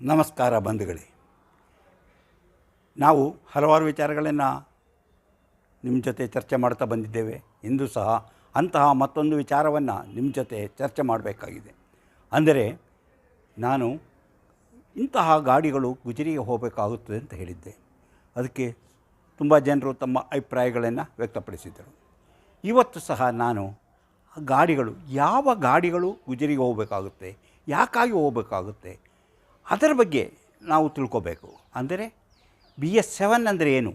ನಮಸ್ಕಾರ ಬಂಧುಗಳೇ. ನಾವು ಹಲವಾರು ವಿಚಾರಗಳನ್ನು ನಿಮ್ಮ ಜೊತೆ ಚರ್ಚೆ ಮಾಡ್ತಾ ಬಂದಿದ್ದೇವೆ. ಇಂದು ಸಹ ಅಂತಹ ಮತ್ತೊಂದು ವಿಚಾರವನ್ನು ನಿಮ್ಮ ಜೊತೆ ಚರ್ಚೆ ಮಾಡಬೇಕಾಗಿದೆ. ಅಂದರೆ ನಾನು ಇಂತಹ ಗಾಡಿಗಳು ಗುಜರಿಗೆ ಹೋಗಬೇಕಾಗುತ್ತದೆ ಅಂತ ಹೇಳಿದ್ದೆ. ಅದಕ್ಕೆ ತುಂಬ ಜನರು ತಮ್ಮ ಅಭಿಪ್ರಾಯಗಳನ್ನು ವ್ಯಕ್ತಪಡಿಸಿದರು ಇವತ್ತು ಸಹ ನಾನು ಗಾಡಿಗಳು ಯಾವ ಗಾಡಿಗಳು ಗುಜರಿಗೆ ಹೋಗಬೇಕಾಗುತ್ತೆ, ಯಾಕಾಗಿ ಹೋಗಬೇಕಾಗುತ್ತೆ ಅದರ ಬಗ್ಗೆ ನಾವು ತಿಳ್ಕೋಬೇಕು. ಅಂದರೆ ಬಿ ಎಸ್ ಸೆವೆನ್ ಅಂದರೆ ಏನು?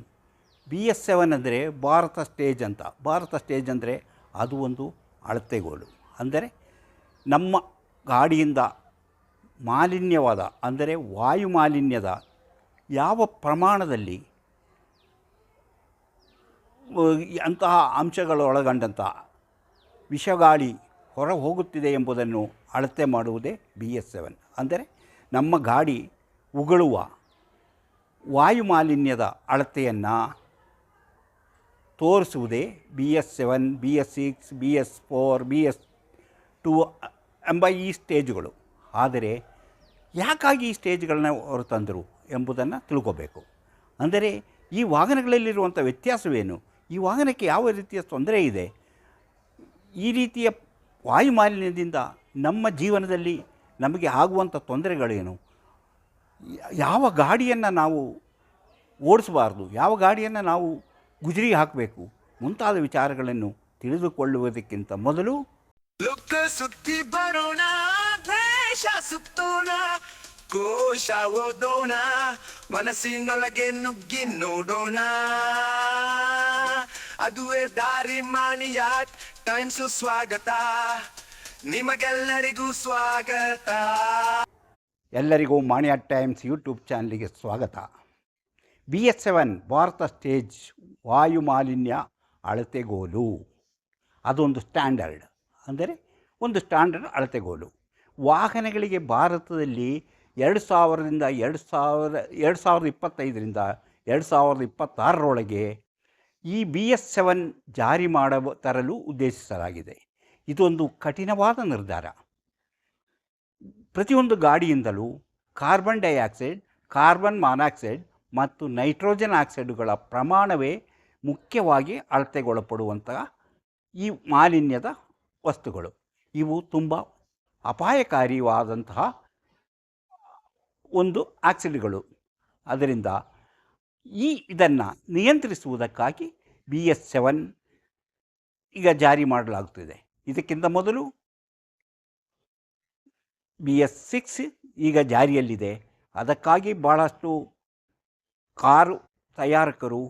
ಬಿ ಎಸ್ ಸೆವೆನ್ ಅಂದರೆ ಭಾರತ ಸ್ಟೇಜ್ ಅಂತ. ಭಾರತ ಸ್ಟೇಜ್ ಅಂದರೆ ಅದು ಒಂದು ಅಳತೆಗೋಲು. ಅಂದರೆ ನಮ್ಮ ಗಾಡಿಯಿಂದ ಮಾಲಿನ್ಯವಾದ, ಅಂದರೆ ವಾಯು ಮಾಲಿನ್ಯದ ಯಾವ ಪ್ರಮಾಣದಲ್ಲಿ ಅಂತಹ ಅಂಶಗಳು ಒಳಗೊಂಡಂಥ ವಿಷಗಾಳಿ ಹೊರ ಹೋಗುತ್ತಿದೆ ಎಂಬುದನ್ನು ಅಳತೆ ಮಾಡುವುದೇ ಬಿ ಎಸ್ ಸೆವೆನ್. ಅಂದರೆ ನಮ್ಮ ಗಾಡಿ ಉಗುಳುವ ವಾಯುಮಾಲಿನ್ಯದ ಅಳತೆಯನ್ನು ತೋರಿಸುವುದೇ B S seven, B S six, B S four, B S two ಎಂಬ ಈ ಸ್ಟೇಜ್ಗಳು. ಆದರೆ ಯಾಕಾಗಿ ಈ ಸ್ಟೇಜ್ಗಳನ್ನ ಅವರು ತಂದರು ಎಂಬುದನ್ನು ತಿಳ್ಕೋಬೇಕು. ಅಂದರೆ ಈ ವಾಹನಗಳಲ್ಲಿರುವಂಥ ವ್ಯತ್ಯಾಸವೇನು? ಈ ವಾಹನಕ್ಕೆ ಯಾವ ರೀತಿಯ ತೊಂದರೆ ಇದೆ? ಈ ರೀತಿಯ ವಾಯುಮಾಲಿನ್ಯದಿಂದ ನಮ್ಮ ಜೀವನದಲ್ಲಿ ನಮಗೆ ಆಗುವಂಥ ತೊಂದರೆಗಳೇನು? ಯಾವ ಗಾಡಿಯನ್ನು ನಾವು ಓಡಿಸಬಾರ್ದು, ಯಾವ ಗಾಡಿಯನ್ನು ನಾವು ಗುಜರಿ ಹಾಕಬೇಕು ಮುಂತಾದ ವಿಚಾರಗಳನ್ನು ತಿಳಿದುಕೊಳ್ಳುವುದಕ್ಕಿಂತ ಮೊದಲು ಸುತ್ತಿ ಬರೋಣ ದೇಶ ಸುತ್ತೋಣ ಕೋಶ ಓದೋಣ, ಮನಸ್ಸಿನೊಳಗೆ ನುಗ್ಗಿ ನೋಡೋಣ. ಅದುವೇ ದಾರಿ ಮಾಣಿಯ ಟೈಮ್ಸು ಸ್ವಾಗತ. ನಿಮಗೆಲ್ಲರಿಗೂ ಸ್ವಾಗತ. ಎಲ್ಲರಿಗೂ ಮಾಣಿಯ ಟೈಮ್ಸ್ ಯೂಟ್ಯೂಬ್ ಚಾನಲ್ಗೆ ಸ್ವಾಗತ. B S seven Bharat stage ವಾಯು ಮಾಲಿನ್ಯ ಅಳತೆಗೋಲು. ಅದೊಂದು ಸ್ಟ್ಯಾಂಡರ್ಡ್. ಅಂದರೆ ಒಂದು ಸ್ಟ್ಯಾಂಡರ್ಡ್ ಅಳತೆಗೋಲು. ವಾಹನಗಳಿಗೆ ಭಾರತದಲ್ಲಿ ಎರಡು ಸಾವಿರದಿಂದ ಎರಡು ಸಾವಿರ, ಎರಡು ಸಾವಿರದ ಇಪ್ಪತ್ತೈದರಿಂದ ಎರಡು ಸಾವಿರದ ಇಪ್ಪತ್ತಾರರೊಳಗೆ ಈ ಬಿ ಎಸ್ ಸೆವೆನ್ ಜಾರಿ ಮಾಡ ತರಲು ಉದ್ದೇಶಿಸಲಾಗಿದೆ. ಇದೊಂದು ಕಠಿಣವಾದ ನಿರ್ಧಾರ. ಪ್ರತಿಯೊಂದು ಗಾಡಿಯಿಂದಲೂ ಕಾರ್ಬನ್ ಡೈಆಕ್ಸೈಡ್, ಕಾರ್ಬನ್ ಮಾನಾಕ್ಸೈಡ್ ಮತ್ತು ನೈಟ್ರೋಜನ್ ಆಕ್ಸೈಡುಗಳ ಪ್ರಮಾಣವೇ ಮುಖ್ಯವಾಗಿ ಅಳತೆಗೊಳಪಡುವಂತಹ ಈ ಮಾಲಿನ್ಯದ ವಸ್ತುಗಳು. ಇವು ತುಂಬ ಅಪಾಯಕಾರಿಯಾದಂತಹ ಒಂದು ಆಕ್ಸಿಡ್ಗಳು. ಅದರಿಂದ ಈ ಇದನ್ನು ನಿಯಂತ್ರಿಸುವುದಕ್ಕಾಗಿ ಬಿ ಎಸ್ ಸೆವೆನ್ ಈಗ ಜಾರಿ ಮಾಡಲಾಗುತ್ತಿದೆ. ಇದಕ್ಕಿಂತ ಮೊದಲು ಬಿ ಎಸ್ ಸಿಕ್ಸ್ ಈಗ ಜಾರಿಯಲ್ಲಿದೆ. ಅದಕ್ಕಾಗಿ ಭಾಳಷ್ಟು ಕಾರು ತಯಾರಕರು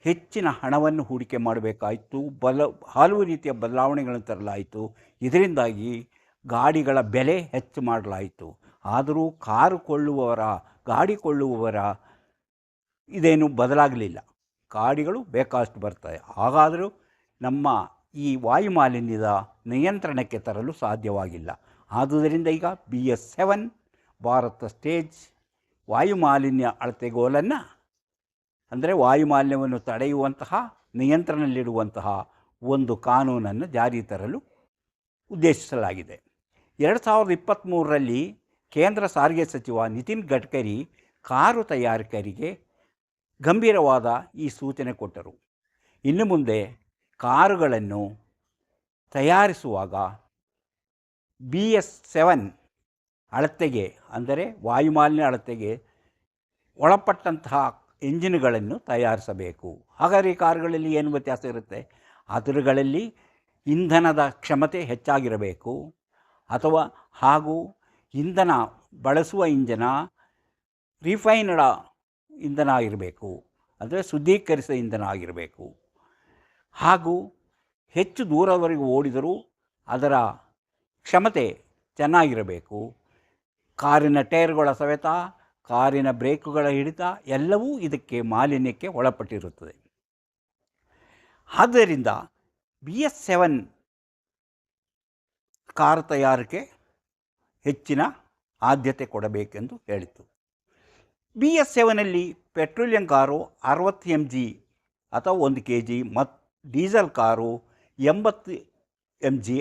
ಹೆಚ್ಚಿನ ಹಣವನ್ನು ಹೂಡಿಕೆ ಮಾಡಬೇಕಾಯಿತು. ಬಲ, ಹಲವು ರೀತಿಯ ಬದಲಾವಣೆಗಳನ್ನು ತರಲಾಯಿತು. ಇದರಿಂದಾಗಿ ಗಾಡಿಗಳ ಬೆಲೆ ಹೆಚ್ಚು ಮಾಡಲಾಯಿತು. ಆದರೂ ಕಾರು ಕೊಳ್ಳುವವರ, ಗಾಡಿ ಕೊಳ್ಳುವವರ ಇದೇನು ಬದಲಾಗಲಿಲ್ಲ. ಗಾಡಿಗಳು ಬೇಕಾದಷ್ಟು ಬರ್ತವೆ. ಹಾಗಾದರೂ ನಮ್ಮ ಈ ವಾಯುಮಾಲಿನ್ಯದ ನಿಯಂತ್ರಣಕ್ಕೆ ತರಲು ಸಾಧ್ಯವಾಗಿಲ್ಲ. ಆದುದರಿಂದ ಈಗ B S seven Bharat stage ವಾಯುಮಾಲಿನ್ಯ ಅಳತೆಗೋಲನ್ನು, ಅಂದರೆ ವಾಯುಮಾಲಿನ್ಯವನ್ನು ತಡೆಯುವಂತಹ, ನಿಯಂತ್ರಣದಲ್ಲಿಡುವಂತಹ ಒಂದು ಕಾನೂನನ್ನು ಜಾರಿ ತರಲು ಉದ್ದೇಶಿಸಲಾಗಿದೆ. ಎರಡು ಸಾವಿರದ ಇಪ್ಪತ್ತ್ಮೂರರಲ್ಲಿ ಕೇಂದ್ರ ಸಾರಿಗೆ ಸಚಿವ ನಿತಿನ್ ಗಡ್ಕರಿ ಕಾರು ತಯಾರಕರಿಗೆ ಗಂಭೀರವಾದ ಈ ಸೂಚನೆ ಕೊಟ್ಟರು. ಇನ್ನು ಮುಂದೆ ಕಾರುಗಳನ್ನು ತಯಾರಿಸುವಾಗ ಬಿ ಎಸ್ ಸೆವೆನ್ ಅಳತೆಗೆ, ಅಂದರೆ ವಾಯುಮಾಲಿನ್ಯ ಅಳತೆಗೆ ಒಳಪಟ್ಟಂತಹ ಇಂಜಿನ್ಗಳನ್ನು ತಯಾರಿಸಬೇಕು. ಹಾಗಾದರೆ ಈ ಕಾರುಗಳಲ್ಲಿ ಏನು ವ್ಯತ್ಯಾಸ ಇರುತ್ತೆ? ಅದರಗಳಲ್ಲಿ ಇಂಧನದ ಕ್ಷಮತೆ ಹೆಚ್ಚಾಗಿರಬೇಕು, ಅಥವಾ ಹಾಗೂ ಇಂಧನ ಬಳಸುವ ಇಂಜನ ರಿಫೈನ್ಡ್ ಇಂಧನ ಆಗಿರಬೇಕು, ಅಂದರೆ ಶುದ್ಧೀಕರಿಸಿದ ಇಂಧನ ಆಗಿರಬೇಕು. ಹಾಗೂ ಹೆಚ್ಚು ದೂರದವರೆಗೂ ಓಡಿದರೂ ಅದರ ಕ್ಷಮತೆ ಚೆನ್ನಾಗಿರಬೇಕು. ಕಾರಿನ ಟೈರ್ಗಳ ಸವೆತ, ಕಾರಿನ ಬ್ರೇಕುಗಳ ಹಿಡಿತ ಎಲ್ಲವೂ ಇದಕ್ಕೆ ಮಾಲಿನ್ಯಕ್ಕೆ ಒಳಪಟ್ಟಿರುತ್ತದೆ. ಆದ್ದರಿಂದ ಬಿ ಎಸ್ ಸೆವೆನ್ ಕಾರ್ ತಯಾರಿಕೆ ಹೆಚ್ಚಿನ ಆದ್ಯತೆ ಕೊಡಬೇಕೆಂದು ಹೇಳಿತು ಬಿ ಎಸ್ ಸೆವೆನಲ್ಲಿ ಪೆಟ್ರೋಲಿಯಂ ಕಾರು ಅರವತ್ತು ಎಂ ಜಿ ಅಥವಾ ಒಂದು ಕೆ ಜಿ ಮತ್ತು ಡೀಸೆಲ್ ಕಾರು ಎಂಬತ್ತು ಎಂ ಜಿ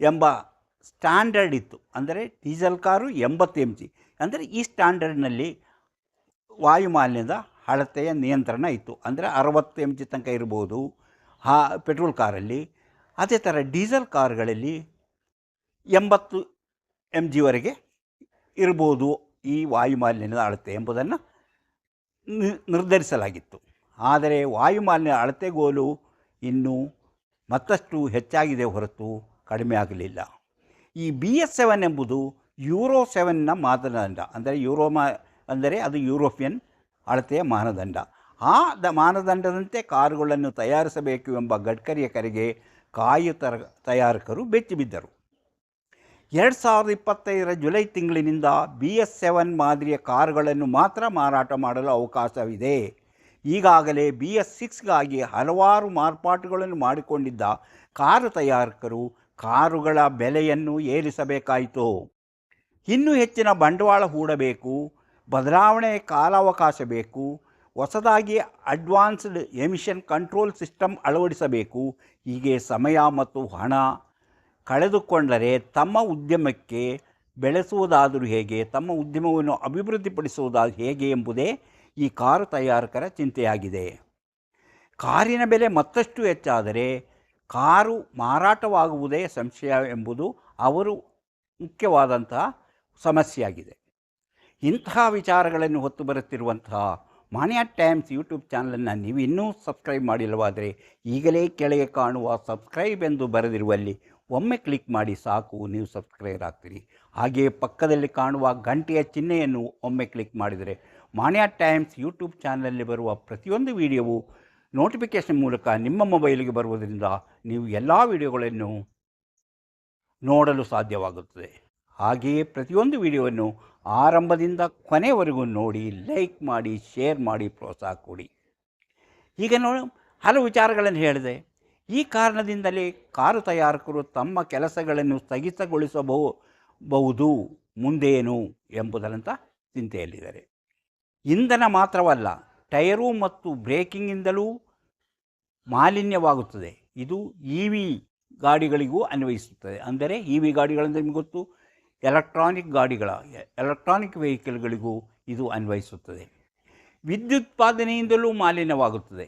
ಎಂಬ ಸ್ಟ್ಯಾಂಡರ್ಡ್ ಇತ್ತು. ಅಂದರೆ ಡೀಸೆಲ್ ಕಾರು ಎಂಬತ್ತು ಎಂ ಜಿ ಅಂದರೆ ಈ ಸ್ಟ್ಯಾಂಡರ್ಡ್ನಲ್ಲಿ ವಾಯುಮಾಲಿನ್ಯದ ಅಳತೆಯ ನಿಯಂತ್ರಣ ಇತ್ತು. ಅಂದರೆ ಅರವತ್ತು ಎಂ ಜಿ ತನಕ ಇರ್ಬೋದು ಹಾ ಪೆಟ್ರೋಲ್ ಕಾರಲ್ಲಿ. ಅದೇ ಥರ ಡೀಸೆಲ್ ಕಾರುಗಳಲ್ಲಿ ಎಂಬತ್ತು ಎಂ ಜಿವರೆಗೆ ಇರ್ಬೋದು ಈ ವಾಯುಮಾಲಿನ್ಯದ ಅಳತೆ ಎಂಬುದನ್ನು ನಿರ್ಧರಿಸಲಾಗಿತ್ತು. ಆದರೆ ವಾಯುಮಾಲಿನ್ಯ ಅಳತೆಗೋಲು ಇನ್ನೂ ಮತ್ತಷ್ಟು ಹೆಚ್ಚಾಗಿದೆ ಹೊರತು ಕಡಿಮೆ ಆಗಲಿಲ್ಲ. ಈ ಬಿ ಎಸ್ ಸೆವೆನ್ ಎಂಬುದು ಯೂರೋ ಸೆವೆನ್ನ ಮಾನದಂಡ, ಅಂದರೆ ಯೂರೋ ಮಾ, ಅಂದರೆ ಅದು ಯುರೋಪಿಯನ್ ಅಳತೆಯ ಮಾನದಂಡ. ಆ ದ, ಮಾನದಂಡದಂತೆ ಕಾರುಗಳನ್ನು ತಯಾರಿಸಬೇಕು ಎಂಬ ಗಡ್ಕರಿಯ ಕರೆಗೆ ಕಾಯುತರ ತಯಾರಕರು ಬೆಚ್ಚಿ ಬಿದ್ದರು. ಎರಡು ಸಾವಿರದ ಇಪ್ಪತ್ತೈದರ ಜುಲೈ ತಿಂಗಳಿನಿಂದ ಬಿ ಎಸ್ ಸೆವೆನ್ ಮಾದರಿಯ ಕಾರುಗಳನ್ನು ಮಾತ್ರ ಮಾರಾಟ ಮಾಡಲು ಅವಕಾಶವಿದೆ. ಈಗಾಗಲೇ ಬಿ ಎಸ್ ಸಿಕ್ಸ್ಗಾಗಿ ಹಲವಾರು ಮಾರ್ಪಾಟುಗಳನ್ನು ಮಾಡಿಕೊಂಡಿದ್ದ ಕಾರು ತಯಾರಕರು ಕಾರುಗಳ ಬೆಲೆಯನ್ನು ಏರಿಸಬೇಕಾಯಿತು. ಇನ್ನೂ ಹೆಚ್ಚಿನ ಬಂಡವಾಳ ಹೂಡಬೇಕು, ಬದಲಾವಣೆ ಕಾಲಾವಕಾಶ ಬೇಕು, ಹೊಸದಾಗಿ ಅಡ್ವಾನ್ಸ್ಡ್ ಎಮಿಷನ್ ಕಂಟ್ರೋಲ್ ಸಿಸ್ಟಮ್ ಅಳವಡಿಸಬೇಕು, ಹೀಗೆ ಸಮಯ ಮತ್ತು ಹಣ ಕಳೆದುಕೊಂಡರೆ ತಮ್ಮ ಉದ್ಯಮಕ್ಕೆ ಬೆಳೆಸುವುದಾದರೂ ಹೇಗೆ, ತಮ್ಮ ಉದ್ಯಮವನ್ನು ಅಭಿವೃದ್ಧಿಪಡಿಸುವುದಾದ ಹೇಗೆ ಎಂಬುದೇ ಈ ಕಾರು ತಯಾರಕರ ಚಿಂತೆಯಾಗಿದೆ. ಕಾರಿನ ಬೆಲೆ ಮತ್ತಷ್ಟು ಹೆಚ್ಚಾದರೆ ಕಾರು ಮಾರಾಟವಾಗುವುದೇ ಸಂಶಯ ಎಂಬುದು ಅವರು ಮುಖ್ಯವಾದಂತಹ ಸಮಸ್ಯೆಯಾಗಿದೆ. ಇಂತಹ ವಿಚಾರಗಳನ್ನು ಹೊತ್ತು ಬರುತ್ತಿರುವಂತಹ ಮಾನ್ಯ ಟೈಮ್ಸ್ ಯೂಟ್ಯೂಬ್ ಚಾನಲನ್ನು ನೀವು ಇನ್ನೂ ಸಬ್ಸ್ಕ್ರೈಬ್ ಮಾಡಿಲ್ಲವಾದರೆ ಈಗಲೇ ಕೆಳಗೆ ಕಾಣುವ ಸಬ್ಸ್ಕ್ರೈಬ್ ಎಂದು ಬರೆದಿರುವಲ್ಲಿ ಒಮ್ಮೆ ಕ್ಲಿಕ್ ಮಾಡಿ ಸಾಕು, ನೀವು ಸಬ್ಸ್ಕ್ರೈಬ್ ಆಗ್ತೀರಿ. ಹಾಗೆಯೇ ಪಕ್ಕದಲ್ಲಿ ಕಾಣುವ ಗಂಟೆಯ ಚಿಹ್ನೆಯನ್ನು ಒಮ್ಮೆ ಕ್ಲಿಕ್ ಮಾಡಿದರೆ ಮಾನ್ಯ ಟೈಮ್ಸ್ ಯೂಟ್ಯೂಬ್ ಚಾನಲಲ್ಲಿ ಬರುವ ಪ್ರತಿಯೊಂದು ವಿಡಿಯೋವು ನೋಟಿಫಿಕೇಷನ್ ಮೂಲಕ ನಿಮ್ಮ ಮೊಬೈಲಿಗೆ ಬರುವುದರಿಂದ ನೀವು ಎಲ್ಲ ವಿಡಿಯೋಗಳನ್ನು ನೋಡಲು ಸಾಧ್ಯವಾಗುತ್ತದೆ. ಹಾಗೆಯೇ ಪ್ರತಿಯೊಂದು ವಿಡಿಯೋವನ್ನು ಆರಂಭದಿಂದ ಕೊನೆವರೆಗೂ ನೋಡಿ, ಲೈಕ್ ಮಾಡಿ, ಶೇರ್ ಮಾಡಿ, ಪ್ರೋತ್ಸಾಹ ಕೊಡಿ. ಈಗ ನೋಡಿ, ಹಲವು ವಿಚಾರಗಳನ್ನು ಹೇಳಿದೆ. ಈ ಕಾರಣದಿಂದಲೇ ಕಾರು ತಯಾರಕರು ತಮ್ಮ ಕೆಲಸಗಳನ್ನು ಸ್ಥಗಿತಗೊಳಿಸಬಹುದು ಬಹುದು ಮುಂದೇನು ಎಂಬುದರಂಥ ಚಿಂತೆಯಲ್ಲಿದ್ದಾರೆ. ಇಂಧನ ಮಾತ್ರವಲ್ಲ, ಟೈರು ಮತ್ತು ಬ್ರೇಕಿಂಗಿಂದಲೂ ಮಾಲಿನ್ಯವಾಗುತ್ತದೆ. ಇದು ಇ ವಿ ಗಾಡಿಗಳಿಗೂ ಅನ್ವಯಿಸುತ್ತದೆ. ಅಂದರೆ ಇ ವಿ ಗಾಡಿಗಳಂದರೆ ನಿಮಗೆ ಗೊತ್ತು, ಎಲೆಕ್ಟ್ರಾನಿಕ್ ಗಾಡಿಗಳ, ಎಲೆಕ್ಟ್ರಾನಿಕ್ ವೆಹಿಕಲ್ಗಳಿಗೂ ಇದು ಅನ್ವಯಿಸುತ್ತದೆ. ವಿದ್ಯುತ್ಪಾದನೆಯಿಂದಲೂ ಮಾಲಿನ್ಯವಾಗುತ್ತದೆ.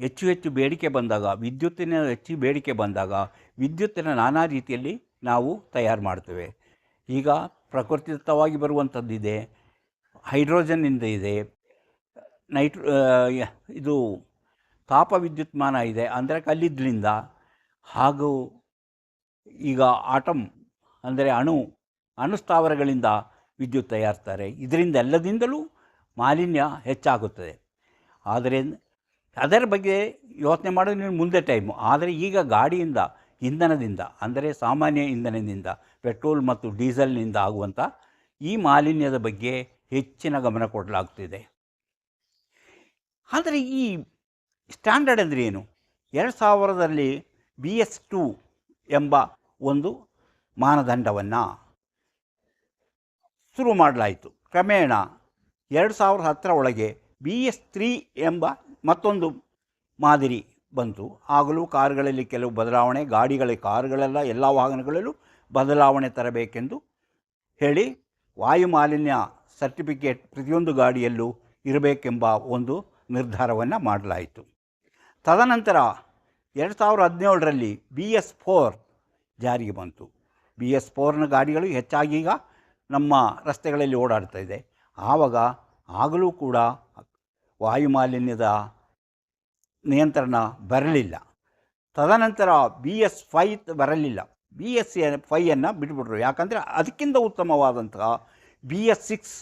ಹೆಚ್ಚು ಹೆಚ್ಚು ಬೇಡಿಕೆ ಬಂದಾಗ, ವಿದ್ಯುತ್ತಿನ ಹೆಚ್ಚು ಬೇಡಿಕೆ ಬಂದಾಗ, ವಿದ್ಯುತ್ತಿನ ನಾನಾ ರೀತಿಯಲ್ಲಿ ನಾವು ತಯಾರು ಮಾಡ್ತೇವೆ. ಈಗ ಪ್ರಕೃತಿದತ್ತವಾಗಿ ಬರುವಂಥದ್ದಿದೆ. ಹೈಡ್ರೋಜನ್ನಿಂದ ಇದೆ. ನೈಟ್ರೋ ಇದು ತಾಪ ವಿದ್ಯುತ್ಮಾನ ಇದೆ ಅಂದರೆ ಕಲ್ಲಿದ್ದಲಿಂದ ಹಾಗೂ ಈಗ ಆಟಮ್ ಅಂದರೆ ಅಣು, ಅಣುಸ್ಥಾವರಗಳಿಂದ ವಿದ್ಯುತ್ ತಯಾರಿಸ್ತಾರೆ. ಇದರಿಂದ ಎಲ್ಲದಿಂದಲೂ ಮಾಲಿನ್ಯ ಹೆಚ್ಚಾಗುತ್ತದೆ. ಆದರೆ ಅದರ ಬಗ್ಗೆ ಯೋಚನೆ ಮಾಡೋದು ನೀವು ಮುಂದೆ ಟೈಮು ಆದರೆ ಈಗ ಗಾಡಿಯಿಂದ, ಇಂಧನದಿಂದ ಅಂದರೆ ಸಾಮಾನ್ಯ ಇಂಧನದಿಂದ, ಪೆಟ್ರೋಲ್ ಮತ್ತು ಡೀಸೆಲ್ನಿಂದ ಆಗುವಂಥ ಈ ಮಾಲಿನ್ಯದ ಬಗ್ಗೆ ಹೆಚ್ಚಿನ ಗಮನ ಕೊಡಲಾಗ್ತಿದೆ ಆದರೆ ಈ ಸ್ಟ್ಯಾಂಡರ್ಡ್ ಅಂದರೆ ಏನು? ಎರಡು ಸಾವಿರದಲ್ಲಿ ಬಿ ಎಸ್ ಟು ಎಂಬ ಒಂದು ಮಾನದಂಡವನ್ನು ಶುರು ಮಾಡಲಾಯಿತು. ಕ್ರಮೇಣ ಎರಡು ಸಾವಿರದ ಹತ್ತರ ಒಳಗೆ ಬಿ ಎಸ್ ತ್ರೀ ಎಂಬ ಮತ್ತೊಂದು ಮಾದರಿ ಬಂತು. ಆಗಲೂ ಕಾರುಗಳಲ್ಲಿ ಕೆಲವು ಬದಲಾವಣೆ ಗಾಡಿಗಳ ಕಾರುಗಳೆಲ್ಲ ಎಲ್ಲ ವಾಹನಗಳಲ್ಲೂ ಬದಲಾವಣೆ ತರಬೇಕೆಂದು ಹೇಳಿ ವಾಯು ಮಾಲಿನ್ಯ ಸರ್ಟಿಫಿಕೇಟ್ ಪ್ರತಿಯೊಂದು ಗಾಡಿಯಲ್ಲೂ ಇರಬೇಕೆಂಬ ಒಂದು ನಿರ್ಧಾರವನ್ನು ಮಾಡಲಾಯಿತು. ತದನಂತರ ಎರಡು ಸಾವಿರದ ಹದಿನೇಳರಲ್ಲಿ ಬಿ ಎಸ್ ಫೋರ್ ಜಾರಿಗೆ ಬಂತು. ಬಿ ಎಸ್ ಫೋರ್ನ ಗಾಡಿಗಳು ಹೆಚ್ಚಾಗಿ ಈಗ ನಮ್ಮ ರಸ್ತೆಗಳಲ್ಲಿ ಓಡಾಡ್ತಾ ಇದೆ. ಆವಾಗ ಆಗಲೂ ಕೂಡ ವಾಯುಮಾಲಿನ್ಯದ ನಿಯಂತ್ರಣ ಬರಲಿಲ್ಲ. ತದನಂತರ ಬಿ ಎಸ್ ಫೈ ಬರಲಿಲ್ಲ. ಬಿ ಎಸ್ ಫೈಯನ್ನು ಬಿಟ್ಬಿಟ್ರು. ಯಾಕಂದರೆ ಅದಕ್ಕಿಂತ ಉತ್ತಮವಾದಂತಹ ಬಿ ಎಸ್ ಸಿಕ್ಸ್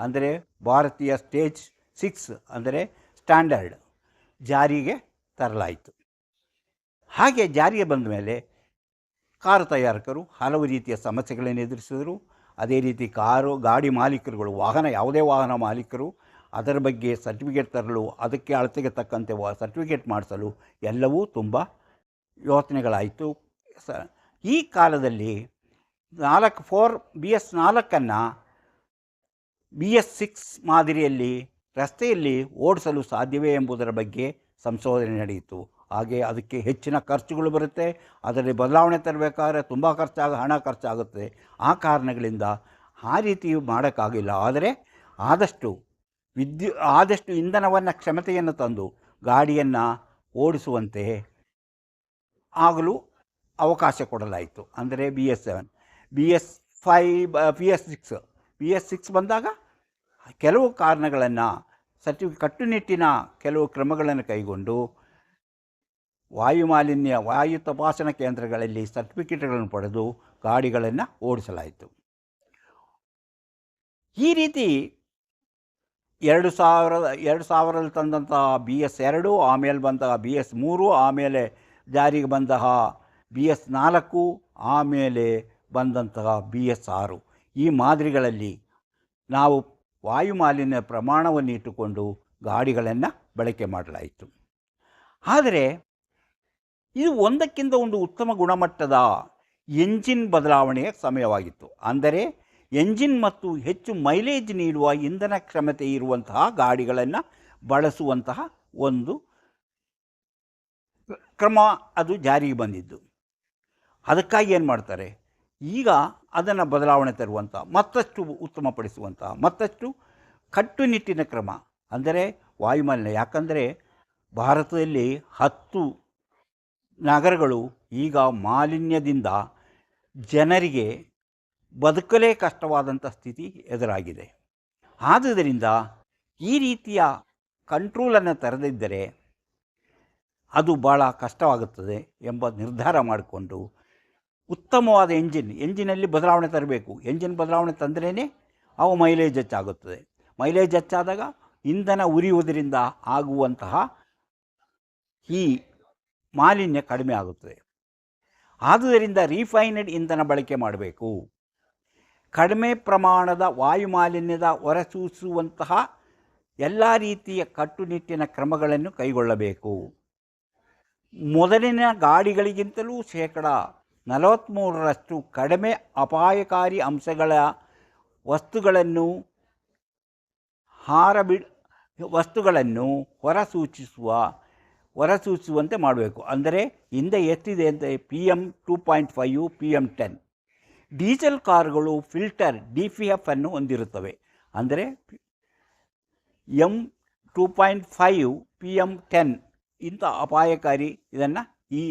ಅಂದರೆ ಭಾರತೀಯ ಸ್ಟೇಜ್ ಸಿಕ್ಸ್ ಅಂದರೆ ಸ್ಟ್ಯಾಂಡರ್ಡ್ ಜಾರಿಗೆ ತರಲಾಯಿತು. ಹಾಗೆ ಜಾರಿಗೆ ಬಂದ ಮೇಲೆ ಕಾರು ತಯಾರಕರು ಹಲವು ರೀತಿಯ ಸಮಸ್ಯೆಗಳನ್ನು ಎದುರಿಸಿದರು. ಅದೇ ರೀತಿ ಕಾರು, ಗಾಡಿ ಮಾಲೀಕರುಗಳು, ವಾಹನ, ಯಾವುದೇ ವಾಹನ ಮಾಲೀಕರು ಅದರ ಬಗ್ಗೆ ಸರ್ಟಿಫಿಕೇಟ್ ತರಲು, ಅದಕ್ಕೆ ಅಳತೆಗೆ ತಕ್ಕಂತೆ ಸರ್ಟಿಫಿಕೇಟ್ ಮಾಡಿಸಲು ಎಲ್ಲವೂ ತುಂಬ ಯೋಚನೆಗಳಾಯಿತು. ಸ, ಈ ಕಾಲದಲ್ಲಿ ನಾಲ್ಕು ಫೋರ್ ಬಿ ಎಸ್ ನಾಲ್ಕನ್ನು ಬಿ ಎಸ್ ಸಿಕ್ಸ್ ಮಾದರಿಯಲ್ಲಿ ರಸ್ತೆಯಲ್ಲಿ ಓಡಿಸಲು ಸಾಧ್ಯವೇ ಎಂಬುದರ ಬಗ್ಗೆ ಸಂಶೋಧನೆ ನಡೆಯಿತು. ಹಾಗೆ ಅದಕ್ಕೆ ಹೆಚ್ಚಿನ ಖರ್ಚುಗಳು ಬರುತ್ತೆ, ಅದರಲ್ಲಿ ಬದಲಾವಣೆ ತರಬೇಕಾದ್ರೆ ತುಂಬ ಖರ್ಚಾಗ, ಹಣ ಖರ್ಚಾಗುತ್ತೆ. ಆ ಕಾರಣಗಳಿಂದ ಆ ರೀತಿ ಮಾಡೋಕ್ಕಾಗಿಲ್ಲ. ಆದರೆ ಆದಷ್ಟು ವಿದ್ಯು, ಆದಷ್ಟು ಇಂಧನವನ್ನು ಕ್ಷಮತೆಯನ್ನು ತಂದು ಗಾಡಿಯನ್ನು ಓಡಿಸುವಂತೆ ಆಗಲು ಅವಕಾಶ ಕೊಡಲಾಯಿತು. ಅಂದರೆ B S seven. B S five B S six. B S six ಬಂದಾಗ ಕೆಲವು ಕಾರಣಗಳನ್ನು ಸರ್ಟಿ ಕಟ್ಟುನಿಟ್ಟಿನ ಕೆಲವು ಕ್ರಮಗಳನ್ನು ಕೈಗೊಂಡು ವಾಯು ಮಾಲಿನ್ಯ, ವಾಯು ತಪಾಸಣಾ ಕೇಂದ್ರಗಳಲ್ಲಿ ಸರ್ಟಿಫಿಕೇಟ್ಗಳನ್ನು ಪಡೆದು ಗಾಡಿಗಳನ್ನು ಓಡಿಸಲಾಯಿತು. ಈ ರೀತಿ ಎರಡು ಸಾವಿರದ ಎರಡು ಸಾವಿರದಲ್ಲಿ ತಂದಂತಹ ಬಿ ಎಸ್ ಎರಡು, ಆಮೇಲೆ ಬಂತಹ ಬಿ ಎಸ್ ಮೂರು, ಆಮೇಲೆ ಜಾರಿಗೆ ಬಂದಹ ಬಿ ಎಸ್ ನಾಲ್ಕು, ಆಮೇಲೆ ಬಂದಂತಹ ಬಿ ಎಸ್ ಆರು. ಈ ಮಾದರಿಗಳಲ್ಲಿ ನಾವು ವಾಯು ಮಾಲಿನ್ಯ ಪ್ರಮಾಣವನ್ನು ಇಟ್ಟುಕೊಂಡು ಗಾಡಿಗಳನ್ನು ಬಳಕೆ ಮಾಡಲಾಯಿತು. ಆದರೆ ಇದು ಒಂದಕ್ಕಿಂತ ಒಂದು ಉತ್ತಮ ಗುಣಮಟ್ಟದ ಎಂಜಿನ್ ಬದಲಾವಣೆಯ ಸಮಯವಾಗಿತ್ತು. ಅಂದರೆ ಎಂಜಿನ್ ಮತ್ತು ಹೆಚ್ಚು ಮೈಲೇಜ್ ನೀಡುವ ಇಂಧನ ಕ್ಷಮತೆ ಇರುವಂತಹ ಗಾಡಿಗಳನ್ನು ಬಳಸುವಂತಹ ಒಂದು ಕ್ರಮ ಅದು ಜಾರಿಗೆ ಬಂದಿದ್ದು. ಅದಕ್ಕಾಗಿ ಏನು ಮಾಡ್ತಾರೆ ಈಗ ಅದನ್ನು ಬದಲಾವಣೆ ತರುವಂಥ, ಮತ್ತಷ್ಟು ಉತ್ತಮಪಡಿಸುವಂಥ ಮತ್ತಷ್ಟು ಕಟ್ಟುನಿಟ್ಟಿನ ಕ್ರಮ. ಅಂದರೆ ವಾಯುಮಾಲಿನ್ಯ. ಯಾಕಂದರೆ ಭಾರತದಲ್ಲಿ ಹತ್ತು ನಗರಗಳು ಈಗ ಮಾಲಿನ್ಯದಿಂದ ಜನರಿಗೆ ಬದುಕಲೇ ಕಷ್ಟವಾದಂಥ ಸ್ಥಿತಿ ಎದುರಾಗಿದೆ. ಆದುದರಿಂದ ಈ ರೀತಿಯ ಕಂಟ್ರೋಲನ್ನು ತರದಿದ್ದರೆ ಅದು ಭಾಳ ಕಷ್ಟವಾಗುತ್ತದೆ ಎಂಬ ನಿರ್ಧಾರ ಮಾಡಿಕೊಂಡು ಉತ್ತಮವಾದ ಎಂಜಿನ್, ಎಂಜಿನಲ್ಲಿ ಬದಲಾವಣೆ ತರಬೇಕು. ಎಂಜಿನ್ ಬದಲಾವಣೆ ತಂದ್ರೇ ಅವು ಮೈಲೇಜ್ ಹೆಚ್ಚಾಗುತ್ತದೆ. ಮೈಲೇಜ್ ಹೆಚ್ಚಾದಾಗ ಇಂಧನ ಉರಿಯುವುದರಿಂದ ಆಗುವಂತಹ ಈ ಮಾಲಿನ್ಯ ಕಡಿಮೆ ಆಗುತ್ತದೆ. ಆದುದರಿಂದ ರಿಫೈನಡ್ ಇಂಧನ ಬಳಕೆ ಮಾಡಬೇಕು. ಕಡಿಮೆ ಪ್ರಮಾಣದ ವಾಯು ಮಾಲಿನ್ಯದ ಹೊರಸೂಸುವಂತಹ ಎಲ್ಲ ರೀತಿಯ ಕಟ್ಟುನಿಟ್ಟಿನ ಕ್ರಮಗಳನ್ನು ಕೈಗೊಳ್ಳಬೇಕು. ಮೊದಲಿನ ಗಾಡಿಗಳಿಗಿಂತಲೂ ಶೇಕಡ ನಲವತ್ತ್ಮೂರರಷ್ಟು ಕಡಿಮೆ ಅಪಾಯಕಾರಿ ಅಂಶಗಳ ವಸ್ತುಗಳನ್ನು ಹಾರಬಿ, ವಸ್ತುಗಳನ್ನು ಹೊರಸೂಚಿಸುವ ಹೊರಸೂಚಿಸುವಂತೆ ಮಾಡಬೇಕು. ಅಂದರೆ ಹಿಂದೆ ಎತ್ತಿದೆ ಅಂತ P M two point five P M ten diesel ಕಾರುಗಳು ಫಿಲ್ಟರ್, ಡಿ ಪಿ ಎಫ್ ಅನ್ನು ಹೊಂದಿರುತ್ತವೆ. ಅಂದರೆ M two point five P M ten ಇಂಥ ಅಪಾಯಕಾರಿ ಇದನ್ನು ಈ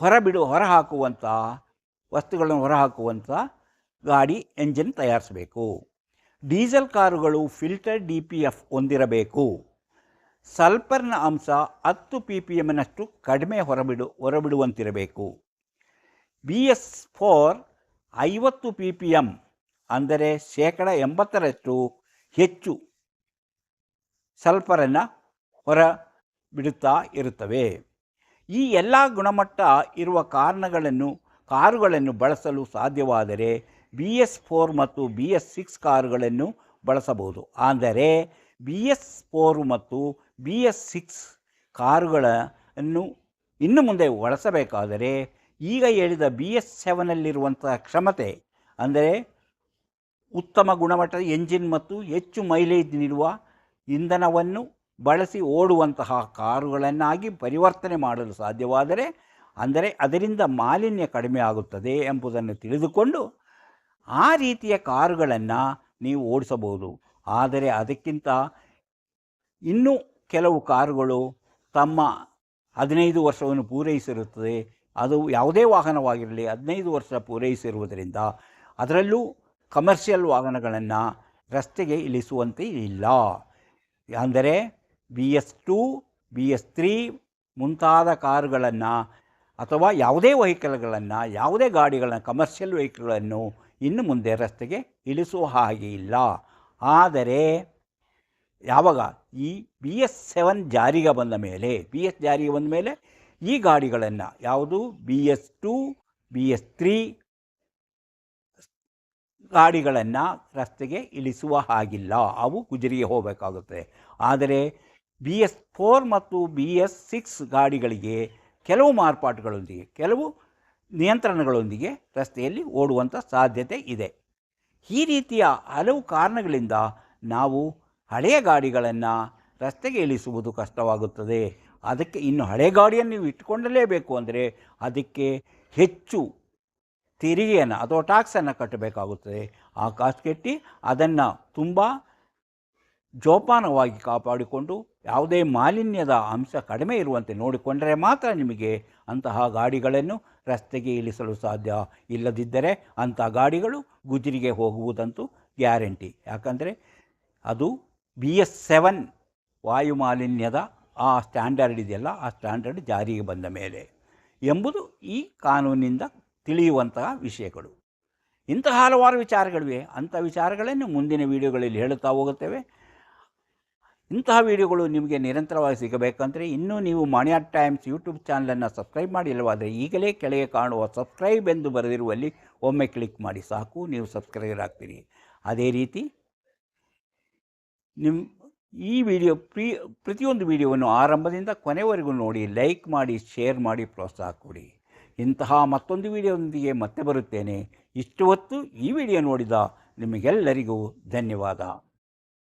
ಹೊರಬಿಡು, ಹೊರಹಾಕುವಂಥ ವಸ್ತುಗಳನ್ನು ಹೊರಹಾಕುವಂಥ ಗಾಡಿ ಎಂಜಿನ್ ತಯಾರಿಸಬೇಕು. ಡೀಸೆಲ್ ಕಾರುಗಳು ಫಿಲ್ಟರ್ ಡಿ ಪಿ ಎಫ್ ಹೊಂದಿರಬೇಕು. ಸಲ್ಫರ್ನ ಅಂಶ ಹತ್ತು ಪಿ ಪಿ ಎಮ್ನಷ್ಟು ಕಡಿಮೆ ಹೊರಬಿಡು, ಹೊರಬಿಡುವಂತಿರಬೇಕು. ಬಿ ಎಸ್ ಫೋರ್ ಐವತ್ತು ಪಿ ಪಿ ಎಂ ಅಂದರೆ ಶೇಕಡ ಎಂಬತ್ತರಷ್ಟು ಹೆಚ್ಚು ಸಲ್ಪರನ್ನು ಹೊರ ಬಿಡುತ್ತಾ ಇರುತ್ತವೆ. ಈ ಎಲ್ಲ ಗುಣಮಟ್ಟ ಇರುವ ಕಾರಣಗಳನ್ನು, ಕಾರುಗಳನ್ನು ಬಳಸಲು ಸಾಧ್ಯವಾದರೆ ಬಿ ಎಸ್ ಫೋರ್ ಮತ್ತು ಬಿ ಎಸ್ ಸಿಕ್ಸ್ ಕಾರುಗಳನ್ನು ಬಳಸಬಹುದು. ಆದರೆ ಬಿ ಎಸ್ ಫೋರ್ ಮತ್ತು ಬಿ ಎಸ್ ಸಿಕ್ಸ್ ಕಾರುಗಳನ್ನು ಇನ್ನು ಮುಂದೆ ಬಳಸಬೇಕಾದರೆ ಈಗ ಹೇಳಿದ ಬಿ ಎಸ್ ಸೆವೆನಲ್ಲಿರುವಂತಹ ಕ್ಷಮತೆ, ಅಂದರೆ ಉತ್ತಮ ಗುಣಮಟ್ಟದ ಎಂಜಿನ್ ಮತ್ತು ಹೆಚ್ಚು ಮೈಲೇಜ್ ನೀಡುವ ಇಂಧನವನ್ನು ಬಳಸಿ ಓಡುವಂತಹ ಕಾರುಗಳನ್ನಾಗಿ ಪರಿವರ್ತನೆ ಮಾಡಲು ಸಾಧ್ಯವಾದರೆ, ಅಂದರೆ ಅದರಿಂದ ಮಾಲಿನ್ಯ ಕಡಿಮೆ ಆಗುತ್ತದೆ ಎಂಬುದನ್ನು ತಿಳಿದುಕೊಂಡು ಆ ರೀತಿಯ ಕಾರುಗಳನ್ನು ನೀವು ಓಡಿಸಬಹುದು. ಆದರೆ ಅದಕ್ಕಿಂತ ಇನ್ನೂ ಕೆಲವು ಕಾರುಗಳು ತಮ್ಮ ಹದಿನೈದು ವರ್ಷವನ್ನು ಪೂರೈಸಿರುತ್ತದೆ. ಅದು ಯಾವುದೇ ವಾಹನವಾಗಿರಲಿ, ಹದಿನೈದು ವರ್ಷ ಪೂರೈಸಿರುವುದರಿಂದ ಅದರಲ್ಲೂ ಕಮರ್ಷಿಯಲ್ ವಾಹನಗಳನ್ನು ರಸ್ತೆಗೆ ಇಳಿಸುವಂತೆ ಇಲ್ಲ. ಅಂದರೆ B S two, B S three ಮುಂತಾದ ಕಾರುಗಳನ್ನು ಅಥವಾ ಯಾವುದೇ ವೆಹಿಕಲ್ಗಳನ್ನು, ಯಾವುದೇ ಗಾಡಿಗಳನ್ನು, ಕಮರ್ಷಿಯಲ್ ವೆಹಿಕಲ್ಗಳನ್ನು ಇನ್ನು ಮುಂದೆ ರಸ್ತೆಗೆ ಇಳಿಸುವ ಹಾಗೆ ಇಲ್ಲ. ಆದರೆ ಯಾವಾಗ ಈ ಬಿ ಎಸ್ ಸೆವೆನ್ ಜಾರಿಗೆ ಬಂದ ಮೇಲೆ, ಬಿ ಎಸ್ ಜಾರಿಗೆ ಬಂದ ಮೇಲೆ ಈ ಗಾಡಿಗಳನ್ನು ಯಾವುದು B S two, B S three ಗಾಡಿಗಳನ್ನು ರಸ್ತೆಗೆ ಇಳಿಸುವ ಹಾಗಿಲ್ಲ. ಅವು ಗುಜರಿಗೆ ಹೋಗಬೇಕಾಗುತ್ತೆ. ಆದರೆ ಬಿ ಎಸ್ ಫೋರ್ ಮತ್ತು ಬಿ ಎಸ್ ಸಿಕ್ಸ್ ಗಾಡಿಗಳಿಗೆ ಕೆಲವು ಮಾರ್ಪಾಟುಗಳೊಂದಿಗೆ, ಕೆಲವು ನಿಯಂತ್ರಣಗಳೊಂದಿಗೆ ರಸ್ತೆಯಲ್ಲಿ ಓಡುವಂಥ ಸಾಧ್ಯತೆ ಇದೆ. ಈ ರೀತಿಯ ಹಲವು ಕಾರಣಗಳಿಂದ ನಾವು ಹಳೆಯ ಗಾಡಿಗಳನ್ನು ರಸ್ತೆಗೆ ಇಳಿಸುವುದು ಕಷ್ಟವಾಗುತ್ತದೆ. ಅದಕ್ಕೆ ಇನ್ನು ಹಳೆ ಗಾಡಿಯನ್ನು ನೀವು ಇಟ್ಕೊಂಡಲೇಬೇಕು ಅಂದರೆ ಅದಕ್ಕೆ ಹೆಚ್ಚು ತೆರಿಗೆಯನ್ನು ಅಥವಾ ಟ್ಯಾಕ್ಸನ್ನು ಕಟ್ಟಬೇಕಾಗುತ್ತದೆ. ಆ ಕಾಸು ಕಟ್ಟಿ ಅದನ್ನು ತುಂಬ ಜೋಪಾನವಾಗಿ ಕಾಪಾಡಿಕೊಂಡು ಯಾವುದೇ ಮಾಲಿನ್ಯದ ಅಂಶ ಕಡಿಮೆ ಇರುವಂತೆ ನೋಡಿಕೊಂಡರೆ ಮಾತ್ರ ನಿಮಗೆ ಅಂತಹ ಗಾಡಿಗಳನ್ನು ರಸ್ತೆಗೆ ಇಳಿಸಲು ಸಾಧ್ಯ ಇಲ್ಲದಿದ್ದರೆ ಅಂಥ ಗಾಡಿಗಳು ಗುಜರಿಗೆ ಹೋಗುವುದಂತೂ ಗ್ಯಾರಂಟಿ. ಯಾಕಂದರೆ ಅದು ಬಿ ಎಸ್ ಸೆವೆನ್ ವಾಯು ಮಾಲಿನ್ಯದ ಆ ಸ್ಟ್ಯಾಂಡರ್ಡ್ ಇದೆಯಲ್ಲ, ಆ ಸ್ಟ್ಯಾಂಡರ್ಡ್ ಜಾರಿಗೆ ಬಂದ ಮೇಲೆ ಎಂಬುದು ಈ ಕಾನೂನಿನಿಂದ ತಿಳಿಯುವಂತಹ ವಿಷಯಗಳು. ಇಂತಹ ಹಲವಾರು ವಿಚಾರಗಳಿವೆ. ಅಂಥ ವಿಚಾರಗಳನ್ನು ಮುಂದಿನ ವಿಡಿಯೋಗಳಲ್ಲಿ ಹೇಳುತ್ತಾ ಹೋಗುತ್ತೇವೆ. ಇಂತಹ ವಿಡಿಯೋಗಳು ನಿಮಗೆ ನಿರಂತರವಾಗಿ ಸಿಗಬೇಕಂದರೆ ಇನ್ನೂ ನೀವು ಮಾಣಿಯಾ ಟೈಮ್ಸ್ ಯೂಟ್ಯೂಬ್ ಚಾನಲನ್ನು ಸಬ್ಸ್ಕ್ರೈಬ್ ಮಾಡಿಲ್ಲವಾದರೆ ಈಗಲೇ ಕೆಳಗೆ ಕಾಣುವ ಸಬ್ಸ್ಕ್ರೈಬ್ ಎಂದು ಬರೆದಿರುವಲ್ಲಿ ಒಮ್ಮೆ ಕ್ಲಿಕ್ ಮಾಡಿ ಸಾಕು, ನೀವು ಸಬ್ಸ್ಕ್ರೈಬರ್ ಆಗ್ತೀರಿ. ಅದೇ ರೀತಿ ನಿಮ್ಮ ಈ ವಿಡಿಯೋ ಪ್ರಿ ಪ್ರತಿಯೊಂದು ವಿಡಿಯೋವನ್ನು ಆರಂಭದಿಂದ ಕೊನೆವರೆಗೂ ನೋಡಿ, ಲೈಕ್ ಮಾಡಿ, ಶೇರ್ ಮಾಡಿ, ಪ್ರೋತ್ಸಾಹ ಕೊಡಿ. ಇಂತಹ ಮತ್ತೊಂದು ವಿಡಿಯೋದೊಂದಿಗೆ ಮತ್ತೆ ಬರುತ್ತೇನೆ. ಇಷ್ಟು ಹೊತ್ತು ಈ ವಿಡಿಯೋ ನೋಡಿದ ನಿಮಗೆಲ್ಲರಿಗೂ ಧನ್ಯವಾದ.